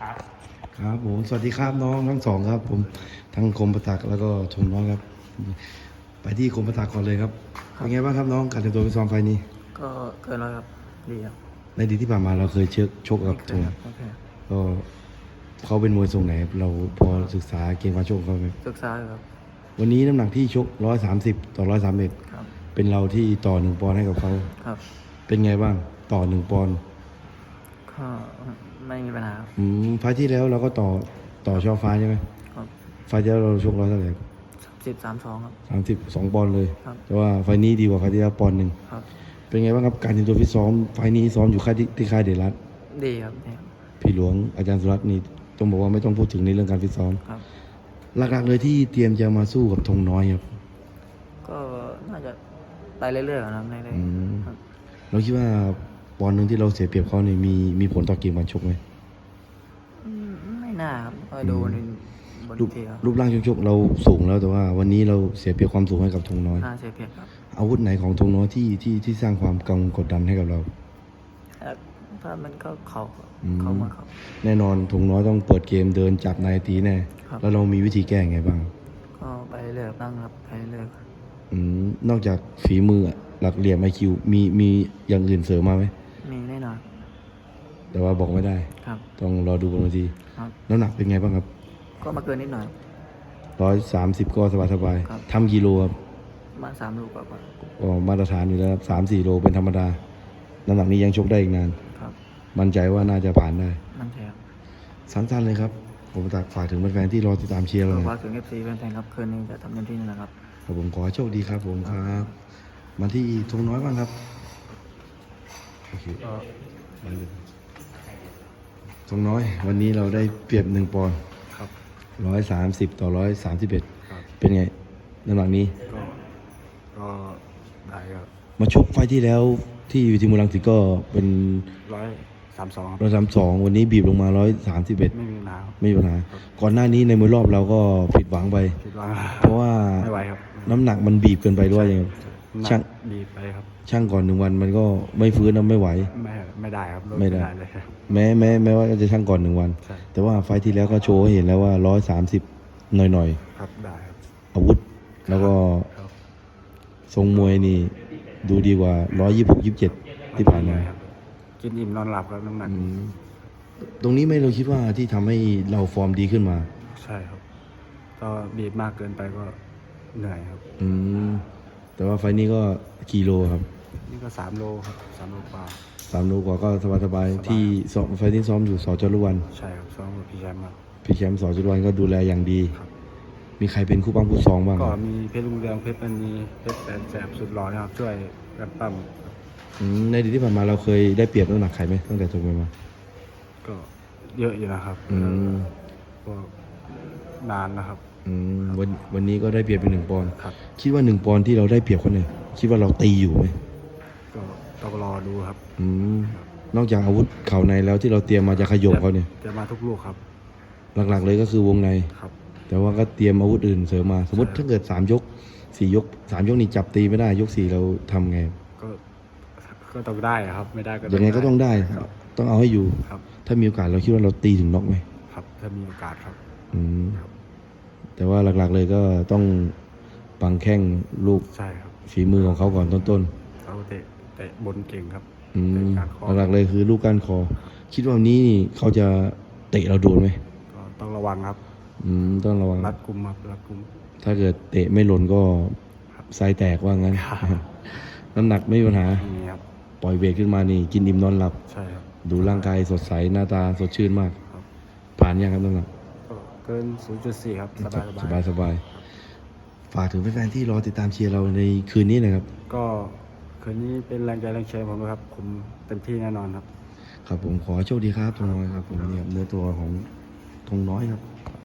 ครับ ครับผม สวัสดีครับน้องทั้งสองครับ ผมทั้งคมประตักแล้วก็ชมน้องครับ ไปที่คมประตักก่อนเลยครับเป็นไงบ้างครับน้องการเตรียมตัวไปซ้อมไฟล์นี้ ก็เกินแล้วครับดีครับในอดีตที่ผ่านมาเราเคยเชือกชกกับไม่เคชยงครับไม่เคยก็เขาเป็นมวยทรงไหนเราพอศึกษาเกมการชกเขาไหมศึกษาอยู่ครับวันนี้น้ำหนักที่ชกร้อยสามสิบต่อร้อยสามเอ็ดครับเป็นเราที่ต่อหนึ่งปอนด์ให้กับเขาครับเป็นไงบ้างต่อหนึ่งปอนด์ก็ ไม่มีปัญหาครับ อืมไฟล์ที่แล้วเราก็ต่อต่อช่อฟ้าใช่ไหมครับ ไฟล์ที่แล้วเราชกร้อยเท่าไหร่สิบสามสองครับ สามสิบสองปอนด์เลย ครับ แต่ว่าไฟล์นี้ดีกว่าไฟล์ที่แล้วปอนด์หนึ่งครับ เป็นไงบ้างครับการเตรียมตัวฟิตซ้อมไฟล์นี้ซ้อมอยู่ค่ายที่ที่ค่ายเดรัตดีครับดีครับพี่หลวงอาจารย์สุรัตน์นี่ต้องบอกว่าไม่ต้องพูดถึงในเรื่องการฟิตซ้อมครับ หลักๆเลยที่เตรียมจะมาสู้กับธงน้อยครับ ก็น่าจะไปเรื่อยๆนะครับในอืมครับ เราคิดว่า ปอนด์หนึ่งที่เราเสียเปรียบเขาเนี่ยมีมีผลต่อเกมการชกไหมอืมไม่น่าครับก็ดูในบนรูปทีครับรูปร่างชกๆเราสูงแล้วแต่ว่า วันนี้เราเสียเปรียบความสูงให้กับธงน้อย น่าเสียเปรียบครับอาวุธไหนของธงน้อยที่ที่ที่สร้างความกังวลกดดันให้กับเราแต่ถ้ามันก็เขาครับอืม เขามาเขา แน่นอนธงน้อยต้องเปิดเกมเดินจับนายตีแน่ครับ แล้วเรามีวิธีแก้ไงบ้าง ก็ไปเรื่อยๆตั้งรับไปเรื่อยๆครับอืมนอกจากฝีมืออะหลักเหลี่ยมไอคิวมีมีอย่างอื่นเสริมมาไหมมีแน่นอน แต่ว่าบอกไม่ได้ ครับ ต้องรอดูบนเวทีครับ น้ำหนักเป็นไงบ้างครับก็มาเกินนิดหน่อย ร้อยสามสิบก็สบายสบายๆครับ ทำกิโลครับมาสามลูกกว่าก็มาตรฐานอยู่แล้วสามสี่โลเป็นธรรมดา น้ำหนักนี้ยังชกได้อีกนาน ๆครับมั่นใจว่าน่าจะผ่านได้ นั่นใช่ครับสั้นๆเลยครับ ผมตักฝากถึงแฟนๆที่รอติดตามเชียร์เราหน่อย ฝากถึง FC แฟนๆครับคืนนี้จะทำเต็มที่นะครับ ครับผมขอให้โชคดีครับผมครับมาที่ธงน้อยบ้างครับโอเคมา เลยธงน้อย วันนี้เราได้เปรียบหนึ่งปอนด์ครับร้อยสามสิบต่อร้อยสามสิบเอ็ดครับเป็นไงน้ำหนักนี้ ก็ก็ได้ครับมาชกไฟล์ที่แล้วที่อยู่ที่มูลังสิตก็เป็นร้อยสามสองครับร้อยสามสองวันนี้บีบลงมาร้อยสามสิบเอ็ดไม่มีปัญหาครับ ไม่มีปัญหาก่อนหน้านี้ในมวยรอบเราก็ผิดหวังไป คิดว่าเพราะว่าไม่ไหวครับน้ำหนักมันบีบเกินไปด้วยยังไงหนัก ช่างดีไปครับ ช่างก่อนหนึ่งวันมันก็ไม่ฟื้นนะไม่ไหว ไม่ไม่ได้ครับลไม่ได้เลยครับแม้แม้แม้ว่าจะช่างก่อนหนึ่งวันใช่แต่ว่าไฟล์ที่แล้วก็โชว์ให้เห็นแล้วว่าร้อยสามสิบหน่อยหน่อยครับได้ครับๆอาวุธแล้วก็ครับทรงมวยนี่ดูดีกว่าร้อยยี่สิบหกยี่สิบเจ็ดที่ผ่านมาครับกินอิ่มนอนหลับครับน้ำหนักอืมตรงนี้ไม่เราคิดว่าที่ทำให้เราฟอร์มดีขึ้นมา ใช่ครับก็บีบมากเกินไปก็เหนื่อยครับ อืม แต่ว่าไฟล์นี้ก็กิโลครับนี่ก็สามโลครับสามโลกว่าสามโลกว่าก็สบายสบายๆที่ซ้อมไฟล์ที่ซ้อมอยู่สอจรุวันใช่ครับซ้อมกับพี่แชมป์ครับ พี่แชมป์สอจรุวันก็ดูแลอย่างดี ครับ มีใครเป็นคู่ปั้มคู่ซ้อมบ้างก็มีเพชรลุงเรืองเพชรมันนีเพชรแสนแสบสุดหล่อนะครับ ช่วยกันปั้มอืมในอดีตที่ผ่านมาเราเคยได้เปรียบน้ำหนักใครไหมตั้งแต่จบมวยมาก็เยอะอยู่นะครับอืมพวกนานนะครับอืมวันวันนี้ก็ได้เปรียบเป็นหนึ่งปอนด์ครับ คิดว่าหนึ่งปอนด์ที่เราได้เปรียบเขาเนี่ยคิดว่าเราตีอยู่ไหมก็ต้องรอดูครับอืมนอกจากอาวุธเข่าในแล้วที่เราเตรียมมาจะขยบเขาเนี่ยจะมาทุกลูกครับ หลักๆเลยก็คือวงในครับ แต่ว่าก็เตรียมอาวุธอื่นเสริมมา สมมติใช่ถ้าเกิดสามยกสี่ยกสามยกนี่จับตีไม่ได้ยกสี่เราทำไงก็ก็ต้องได้ครับ ไม่ได้ก็ยังไงก็ต้องได้ครับต้องเอาให้อยู่ครับ ถ้ามีโอกาสเราคิดว่าเราตีถึงน็อกไหมครับ ถ้ามีโอกาสครับ อืมครับ แต่ว่าหลักๆเลยก็ต้องปังแข้งลูกใช่ครับฝีมือของเขาก่อนต้นเขาเตะเตะบนเก่งครับๆอืมเตะก้านคอหลักๆเลยคือลูกก้านคอ คิดว่าวันนี้เขาจะเตะเราโดนไหมก็ต้องระวังครับอืมต้องระวัง รัดกุมครับรัดกุม ถ้าเกิดเตะไม่หล่นก็ครับไซแตกว่างั้น ครับ น้ำหนักไม่มีปัญหา นี่ครับปล่อยเวทขึ้นมานี่ กินอิ่มนอนหลับ ใช่ครับ ดูร่างกายสดใสหน้าตาสดชื่นมาก ครับ ผ่านยังครับน้ำหนักก็ เกิน 0.4 ครับสบายสบายสบายฝากถึงแฟนๆที่รอติดตามเชียร์เราในคืนนี้หนะครับ ก็คืนนี้เป็นแรงใจแรงเชียร์ผมนะครับ ผมเต็มที่แน่นอนครับ ครับผมขอให้โชคดีครับธงน้อยครับผมเนี่ยเนื้อตัวของธงน้อยครับ